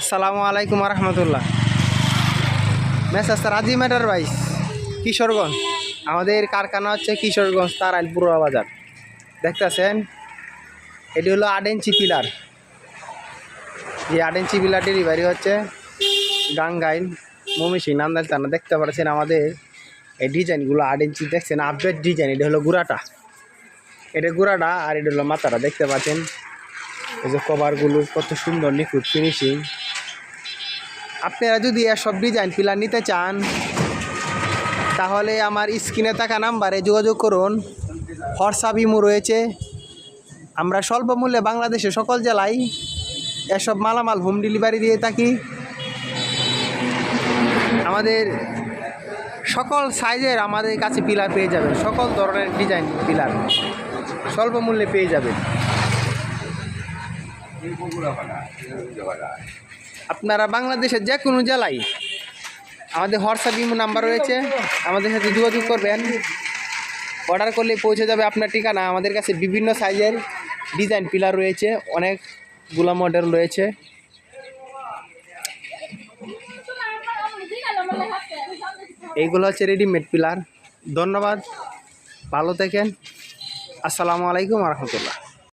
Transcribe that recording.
আসসালামু আলাইকুম রহমতুল্লাহ মেসাজ রাজি ম্যাটার বাইস কিশোরগঞ্জ। আমাদের কারখানা হচ্ছে কিশোরগঞ্জ তারাইল পূর্ব বাজার। দেখতেছেন, এটি হলো আট ইঞ্চি পিলার। যে আট ইঞ্চি পিলার ডেলিভারি হচ্ছে গাঙ্গাইল মমিসিং নান্দাইল থানা। দেখতে পাচ্ছেন আমাদের এই ডিজাইনগুলো আট ইঞ্চি, দেখছেন আপডেট ডিজাইন, এটা হলো গুড়াটা। এটা গুড়াটা আর এটা হলো মাথাটা। দেখতে পাচ্ছেন, এই যে কভারগুলো কত সুন্দর নিখুঁত ফিনিশিং। আপনারা যদি সব ডিজাইন পিলার নিতে চান, তাহলে আমার স্ক্রিনে থাকা নাম্বারে যোগাযোগ করুন। হোয়াটসঅ্যাপ ইমো রয়েছে। আমরা স্বল্প মূল্যে বাংলাদেশের সকল জেলায় এসব মালামাল হোম ডেলিভারি দিয়ে থাকি। আমাদের সকল সাইজের আমাদের কাছে পিলার পেয়ে যাবেন। সকল ধরনের ডিজাইন পিলার স্বল্প মূল্যে পেয়ে যাবেন। আপনারা বাংলাদেশের যে কোনো জেলায় আমাদের হোয়াটসঅ্যাপ ইমো নাম্বার রয়েছে। আমাদের সাথে যোগাযোগ করবেন। অর্ডার করলে পৌঁছে যাবে আপনার ঠিকানা। আমাদের কাছে বিভিন্ন সাইজের ডিজাইন পিলার রয়েছে। অনেকগুলো মডেল রয়েছে। এইগুলো হচ্ছে রেডিমেড পিলার ধন্যবাদ। ভালো থাকেন। আসসালামু আলাইকুম রহমতুল্লাহ।